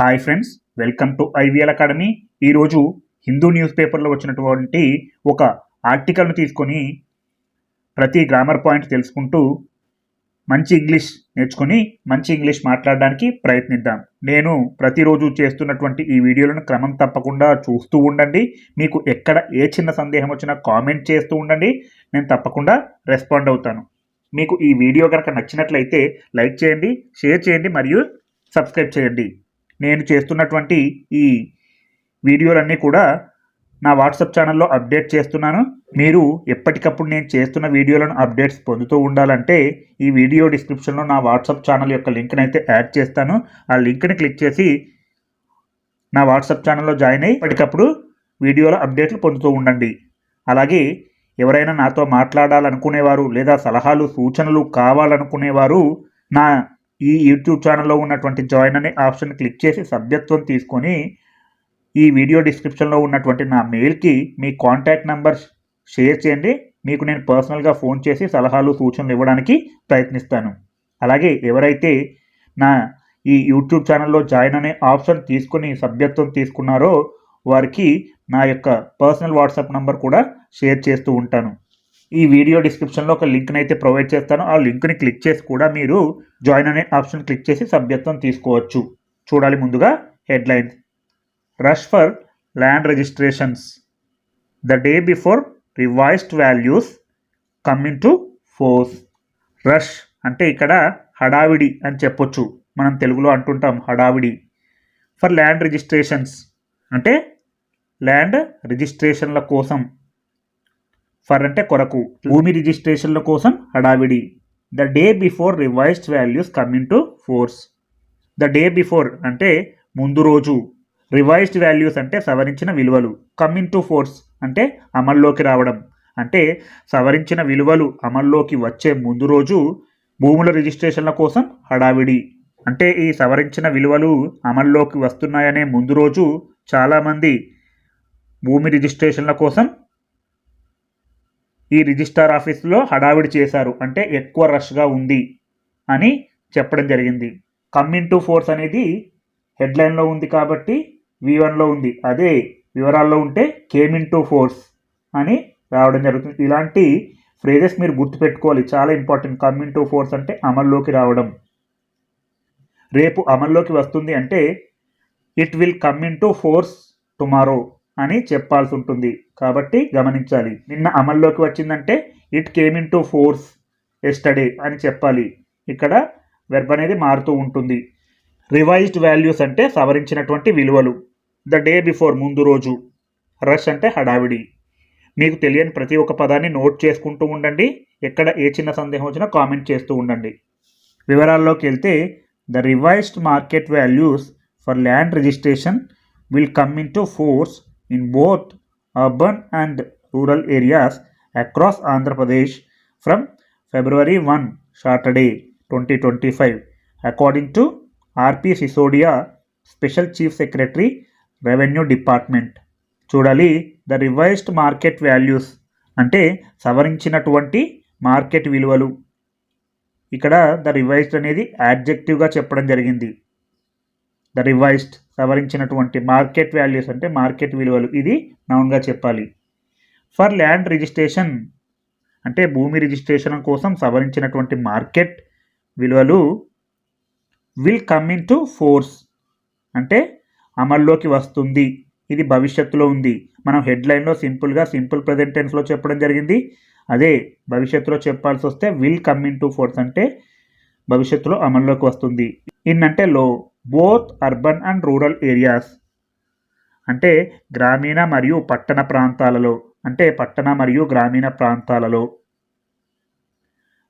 Hi friends welcome to IVL academy ఈరోజు Hindu news పేపర్లో వచ్చినటువంటి ఒక ఆర్టికల్ను తీసుకొని ప్రతి గ్రామర్ పాయింట్ తెలుసుకుంటూ మంచి ఇంగ్లీష్ నేర్చుకొని మంచి ఇంగ్లీష్ మాట్లాడడానికి ప్రయత్నిద్దాం. నేను ప్రతిరోజు చేస్తున్నటువంటి ఈ వీడియోలను క్రమం తప్పకుండా చూస్తూ ఉండండి. మీకు ఎక్కడ ఏ చిన్న సందేహం వచ్చినా కామెంట్ చేస్తూ ఉండండి. నేను తప్పకుండా రెస్పాండ్ అవుతాను. మీకు ఈ వీడియో కనుక నచ్చినట్లయితే లైక్ చేయండి షేర్ చేయండి మరియు సబ్స్క్రైబ్ చేయండి. నేను చేస్తున్నటువంటి ఈ వీడియోలన్నీ కూడా నా వాట్సాప్ ఛానల్లో అప్డేట్ చేస్తున్నాను. మీరు ఎప్పటికప్పుడు నేను చేస్తున్న వీడియోలను అప్డేట్స్ పొందుతూ ఉండాలంటే ఈ వీడియో డిస్క్రిప్షన్లో నా వాట్సాప్ ఛానల్ యొక్క లింక్ని అయితే యాడ్ చేస్తాను. ఆ లింక్ని క్లిక్ చేసి నా వాట్సాప్ ఛానల్లో జాయిన్ అయ్యి ఎప్పటికప్పుడు వీడియోల అప్డేట్లు పొందుతూ ఉండండి. అలాగే ఎవరైనా నాతో మాట్లాడాలనుకునేవారు లేదా సలహాలు సూచనలు కావాలనుకునేవారు నా ఈ యూట్యూబ్ ఛానల్లో ఉన్నటువంటి జాయిన్ అనే ఆప్షన్ క్లిక్ చేసి సభ్యత్వం తీసుకొని ఈ వీడియో డిస్క్రిప్షన్లో ఉన్నటువంటి నా మెయిల్కి మీ కాంటాక్ట్ నెంబర్ షేర్ చేయండి. మీకు నేను పర్సనల్గా ఫోన్ చేసి సలహాలు సూచనలు ఇవ్వడానికి ప్రయత్నిస్తాను. అలాగే ఎవరైతే నా ఈ యూట్యూబ్ ఛానల్లో జాయిన్ అనే ఆప్షన్ తీసుకుని సభ్యత్వం తీసుకున్నారో వారికి నా యొక్క పర్సనల్ వాట్సాప్ నంబర్ కూడా షేర్ చేస్తూ ఉంటాను. ఈ వీడియో డిస్క్రిప్షన్లో ఒక లింక్ని అయితే ప్రొవైడ్ చేస్తాను. ఆ లింక్ని క్లిక్ చేసి కూడా మీరు జాయిన్ అనే ఆప్షన్ క్లిక్ చేసి సభ్యత్వం తీసుకోవచ్చు. చూడాలి ముందుగా headlines. Rush for land registrations. The day before revised values coming to force. Rush అంటే ఇక్కడ హడావిడి అని చెప్పొచ్చు. మనం తెలుగులో అంటుంటాం హడావిడి. ఫర్ ల్యాండ్ రిజిస్ట్రేషన్స్ అంటే ల్యాండ్ రిజిస్ట్రేషన్ల కోసం. ఫర్ అంటే కొరకు. భూమి రిజిస్ట్రేషన్ల కోసం హడావిడి. The day before revised values coming to force. The day before అంటే ముందు రోజు. రివైజ్డ్ వాల్యూస్ అంటే సవరించిన విలువలు. కమింగ్ టు ఫోర్స్ అంటే అమల్లోకి రావడం. అంటే సవరించిన విలువలు అమల్లోకి వచ్చే ముందు రోజు భూముల రిజిస్ట్రేషన్ల కోసం హడావిడి. అంటే ఈ సవరించిన విలువలు అమల్లోకి వస్తున్నాయనే ముందు రోజు చాలామంది భూమి రిజిస్ట్రేషన్ల కోసం ఈ రిజిస్టార్ ఆఫీస్లో హడావిడి చేశారు. అంటే ఎక్కువ రష్గా ఉంది అని చెప్పడం జరిగింది. కమ్మింగ్ టు ఫోర్స్ అనేది హెడ్లైన్లో ఉంది కాబట్టి వి వన్లో ఉంది. అదే వివరాల్లో ఉంటే కేమిన్ టు ఫోర్స్ అని రావడం జరుగుతుంది. ఇలాంటి ఫ్రేజెస్ మీరు గుర్తుపెట్టుకోవాలి. చాలా ఇంపార్టెంట్. కమ్మింగ్ టు ఫోర్స్ అంటే అమల్లోకి రావడం. రేపు అమల్లోకి వస్తుంది అంటే it will come in to force tomorrow. అని చెప్పాల్సి ఉంటుంది కాబట్టి గమనించాలి. నిన్న అమల్లోకి వచ్చిందంటే it came in to force yesterday అని చెప్పాలి. ఇక్కడ వెర్బ్ అనేది మారుతూ ఉంటుంది. రివైజ్డ్ వాల్యూస్ అంటే సవరించినటువంటి విలువలు. ద డే బిఫోర్ ముందు రోజు. రష్ అంటే హడావిడి. మీకు తెలియని ప్రతి ఒక్క పదాన్ని నోట్ చేసుకుంటూ ఉండండి. ఎక్కడ ఏ చిన్న సందేహం వచ్చినా కామెంట్ చేస్తూ ఉండండి. వివరాల్లోకి వెళ్తే the revised market values for land registration will come in to force in both urban and rural areas across Andhra Pradesh from February 1 Saturday 2025 according to RP Sisodia Special Chief Secretary Revenue Department చూడాలి the revised market values అంటే సవరించినటువంటి market విలువలు ఇక్కడ the revised అనేది యాడ్జెక్టివ్గా చెప్పడం జరిగింది the revised సవరించినటువంటి మార్కెట్ వాల్యూస్ అంటే మార్కెట్ విలువలు. ఇది నౌన్గా చెప్పాలి. ఫర్ ల్యాండ్ రిజిస్ట్రేషన్ అంటే భూమి రిజిస్ట్రేషన్ కోసం సవరించినటువంటి మార్కెట్ విలువలు will come in to force అంటే అమల్లోకి వస్తుంది. ఇది భవిష్యత్తులో ఉంది. మనం హెడ్లైన్లో సింపుల్గా సింపుల్ ప్రజెంట్ టెన్స్లో చెప్పడం జరిగింది. అదే భవిష్యత్తులో చెప్పాల్సి వస్తే will come in to force అంటే భవిష్యత్తులో అమల్లోకి వస్తుంది. ఇన్ అంటే లో. Both urban and rural areas. అంటే గ్రామీణ మరియు పట్టణ ప్రాంతాలలో అంటే పట్టణ మరియు గ్రామీణ ప్రాంతాలలో.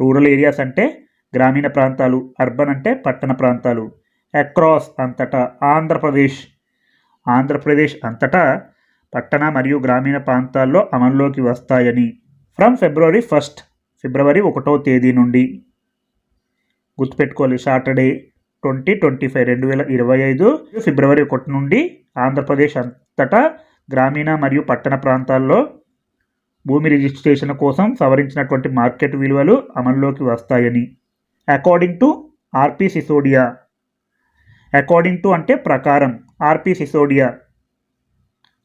రూరల్ ఏరియాస్ అంటే గ్రామీణ ప్రాంతాలు అర్బన్ అంటే పట్టణ ప్రాంతాలు. అక్రాస్ అంతటా ఆంధ్రప్రదేశ్. ఆంధ్రప్రదేశ్ అంతటా పట్టణ మరియు గ్రామీణ ప్రాంతాల్లో అమల్లోకి వస్తాయని. ఫ్రమ్ ఫిబ్రవరి ఫస్ట్ ఫిబ్రవరి ఒకటో తేదీ నుండి. గుర్తుపెట్టుకోవాలి సాటర్డే. ట్వంటీ ట్వంటీ ఫైవ్ రెండు వేల ఇరవై ఐదు ఫిబ్రవరి ఒకటి నుండి ఆంధ్రప్రదేశ్ అంతటా గ్రామీణ మరియు పట్టణ ప్రాంతాల్లో భూమి రిజిస్ట్రేషన్ కోసం సవరించినటువంటి మార్కెట్ విలువలు అమల్లోకి వస్తాయని. According to R P Sisodia according to అంటే ప్రకారం. ఆర్పి సిసోడియా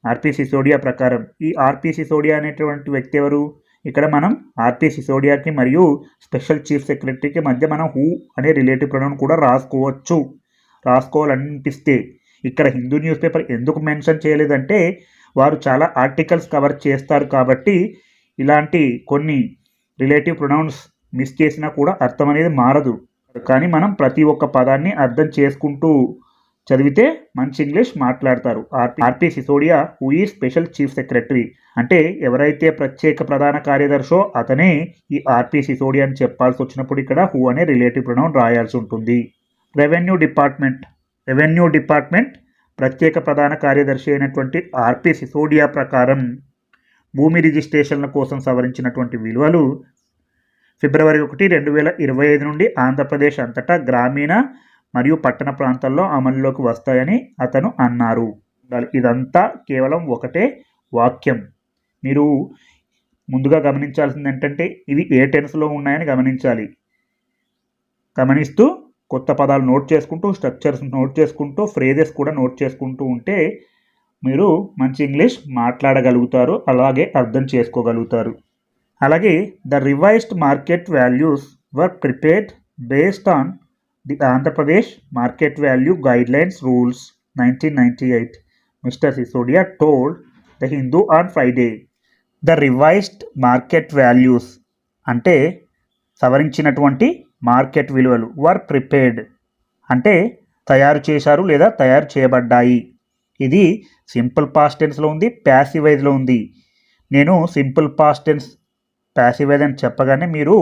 ఆర్పి సిసోడియా ప్రకారం. ఈ ఆర్పి సిసోడియా అనేటువంటి వ్యక్తి ఎవరు? ఇక్కడ మనం ఆర్పి సిసోడియాకి మరియు స్పెషల్ చీఫ్ సెక్రటరీకి మధ్య మనం హూ అనే రిలేటివ్ ప్రొనౌన్ కూడా రాసుకోవచ్చు. రాసుకోవాలనిపిస్తే ఇక్కడ హిందూ న్యూస్ పేపర్ ఎందుకు మెన్షన్ చేయలేదంటే వారు చాలా ఆర్టికల్స్ కవర్ చేస్తారు కాబట్టి ఇలాంటి కొన్ని రిలేటివ్ ప్రొనౌన్స్ మిస్ చేసినా కూడా అర్థం అనేది మారదు. కానీ మనం ప్రతి ఒక్క పదాన్ని అర్థం చేసుకుంటూ చదివితే మంచి ఇంగ్లీష్ మాట్లాడతారు. R P R P Sisodia who is special chief secretary. అంటే ఎవరైతే ప్రత్యేక ప్రధాన కార్యదర్శో అతనే ఈ ఆర్పి సిసోడియా అని చెప్పాల్సి వచ్చినప్పుడు ఇక్కడ హూ అనే రిలేటివ్ ప్రొనౌన్ రాయాల్సి ఉంటుంది. Revenue department. రెవెన్యూ డిపార్ట్మెంట్ ప్రత్యేక ప్రధాన కార్యదర్శి అయినటువంటి ఆర్పి సిసోడియా ప్రకారం భూమి రిజిస్ట్రేషన్ల కోసం సవరించినటువంటి విలువలు ఫిబ్రవరి ఒకటి రెండు వేల ఇరవై ఐదు నుండి ఆంధ్రప్రదేశ్ అంతటా గ్రామీణ మరియు పట్టణ ప్రాంతాల్లో అమలులోకి వస్తాయని అతను అన్నారు. ఇదంతా కేవలం ఒకటే వాక్యం. మీరు ముందుగా గమనించాల్సింది ఏంటంటే ఇవి ఏ టెన్స్లో ఉన్నాయని గమనించాలి. గమనిస్తూ కొత్త పదాలు నోట్ చేసుకుంటూ స్ట్రక్చర్స్ నోట్ చేసుకుంటూ ఫ్రేజెస్ కూడా నోట్ చేసుకుంటూ ఉంటే మీరు మంచి ఇంగ్లీష్ మాట్లాడగలుగుతారు అలాగే అర్థం చేసుకోగలుగుతారు. అలాగే the revised market values were prepared based on the Andhra Pradesh market value guidelines rules nineteen ninety eight. Mister Sisodia told the Hindu on Friday the revised market values అంటే సవరించినటువంటి మార్కెట్ విలువలు వర్ prepared అంటే తయారు చేశారు లేదా తయారు చేయబడ్డాయి. ఇది సింపుల్ పాస్ట్ టెన్స్లో ఉంది ప్యాసివైజ్లో ఉంది. నేను సింపుల్ పాస్ట్ టెన్స్ ప్యాసివైజ్ అని చెప్పగానే మీరు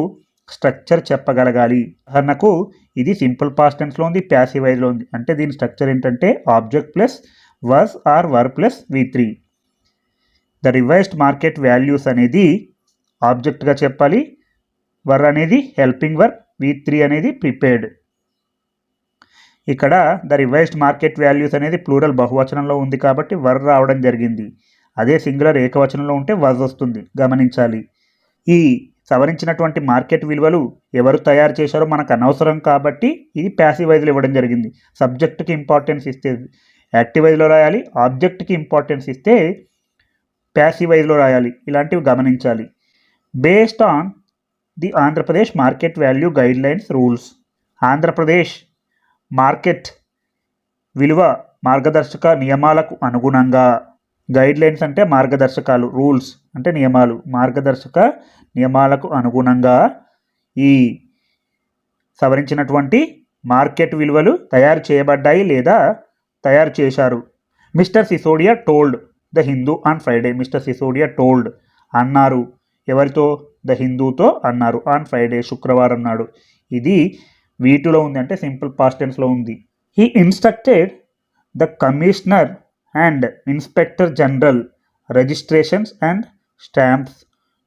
స్ట్రక్చర్ చెప్పగలగాలి. ఉదాహరణకు ఇది సింపుల్ పాస్ట్ టెన్స్లో ఉంది ప్యాసివైజ్లో ఉంది. అంటే దీని స్ట్రక్చర్ ఏంటంటే object plus was or were plus V three. The revised market values అనేది ఆబ్జెక్ట్గా చెప్పాలి. వర్ అనేది హెల్పింగ్ వర్క్ వి త్రీ అనేది ప్రిపేర్డ్. ఇక్కడ ద రివైజ్డ్ మార్కెట్ వాల్యూస్ అనేది ప్లూరల్ బహువచనంలో ఉంది కాబట్టి వర్ రావడం జరిగింది. అదే సింగులర్ ఏకవచనంలో ఉంటే వజ్ వస్తుంది. గమనించాలి. ఈ సవరించినటువంటి మార్కెట్ విలువలు ఎవరు తయారు చేశారో మనకు అనవసరం కాబట్టి ఇది ప్యాసివైజ్లో ఇవ్వడం జరిగింది. సబ్జెక్ట్కి ఇంపార్టెన్స్ ఇస్తే యాక్టివైజ్లో రాయాలి ఆబ్జెక్ట్కి ఇంపార్టెన్స్ ఇస్తే ప్యాసివైజ్లో రాయాలి. ఇలాంటివి గమనించాలి. Based on the Andhra Pradesh market value guidelines rules Andhra Pradesh market విలువ మార్గదర్శక నియమాలకు అనుగుణంగా గైడ్లైన్స్ అంటే మార్గదర్శకాలు రూల్స్ అంటే నియమాలు. మార్గదర్శక నియమాలకు అనుగుణంగా ఈ సవరించినటువంటి మార్కెట్ విలువలు తయారు చేయబడ్డాయి లేదా తయారు చేశారు. Mister Sisodia told the Hindu on Friday. Mister Sisodia told అన్నారు. ఎవరితో? ద హిందూతో అన్నారు. ఆన్ ఫ్రైడే శుక్రవారం నాడు. ఇది వీటిలో ఉంది అంటే సింపుల్ పాస్టెన్స్లో ఉంది. He instructed the commissioner and inspector general registrations and stamps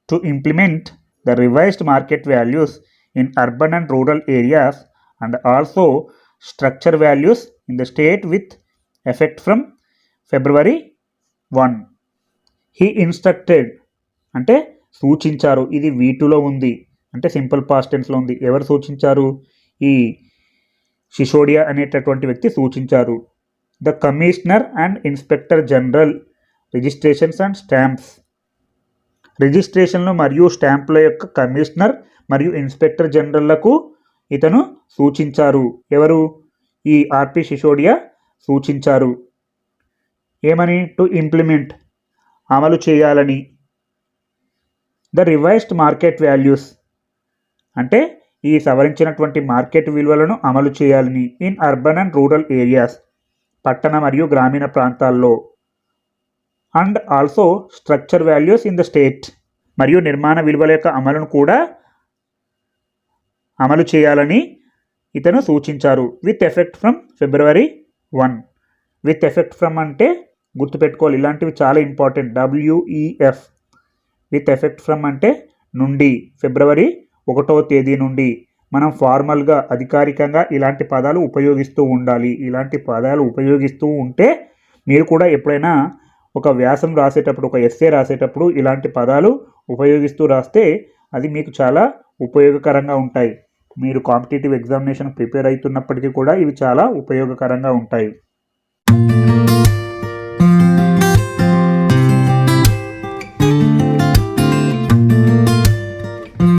to implement the revised market values in urban and rural areas and also structure values in the state with effect from February one. He instructed అంటే సూచించారు ఇది వీటిలో ఉంది. అంటే simple past ఉంది. ఎవరు సూచించారు? ఈ సిషోడియా అనేటటువంటి వ్యక్తి సూచించారు. The commissioner and inspector general registrations and stamps. రిజిస్ట్రేషన్లు మరియు స్టాంపుల యొక్క కమిషనర్ మరియు ఇన్స్పెక్టర్ జనరల్లకు ఇతను సూచించారు. ఎవరు? ఈ ఆర్పి సిసోడియా సూచించారు. ఏమని? To implement. అమలు చేయాలని. The revised market values. అంటే ఈ సవరించినటువంటి మార్కెట్ విలువలను అమలు చేయాలని. In urban and rural areas. పట్టణ మరియు గ్రామీణ ప్రాంతాల్లో. And also structure values in the state. మరియు నిర్మాణ విలువల యొక్క అమలును కూడా అమలు చేయాలని ఇతను సూచించారు. With effect from February one. With effect from అంటే గుర్తుపెట్టుకోవాలి. ఇలాంటివి చాలా important. W E F with effect from అంటే నుండి. ఫిబ్రవరి ఒకటో తేదీ నుండి. మనం ఫార్మల్గా అధికారికంగా ఇలాంటి పదాలు ఉపయోగిస్తూ ఉండాలి. ఇలాంటి పదాలు ఉపయోగిస్తూ ఉంటే మీరు కూడా ఎప్పుడైనా ఒక వ్యాసం రాసేటప్పుడు ఒక ఎస్సే రాసేటప్పుడు ఇలాంటి పదాలు ఉపయోగిస్తూ రాస్తే అది మీకు చాలా ఉపయోగకరంగా ఉంటాయి. మీరు కాంపిటేటివ్ ఎగ్జామినేషన్ ప్రిపేర్ అవుతున్నప్పటికీ కూడా ఇవి చాలా ఉపయోగకరంగా ఉంటాయి.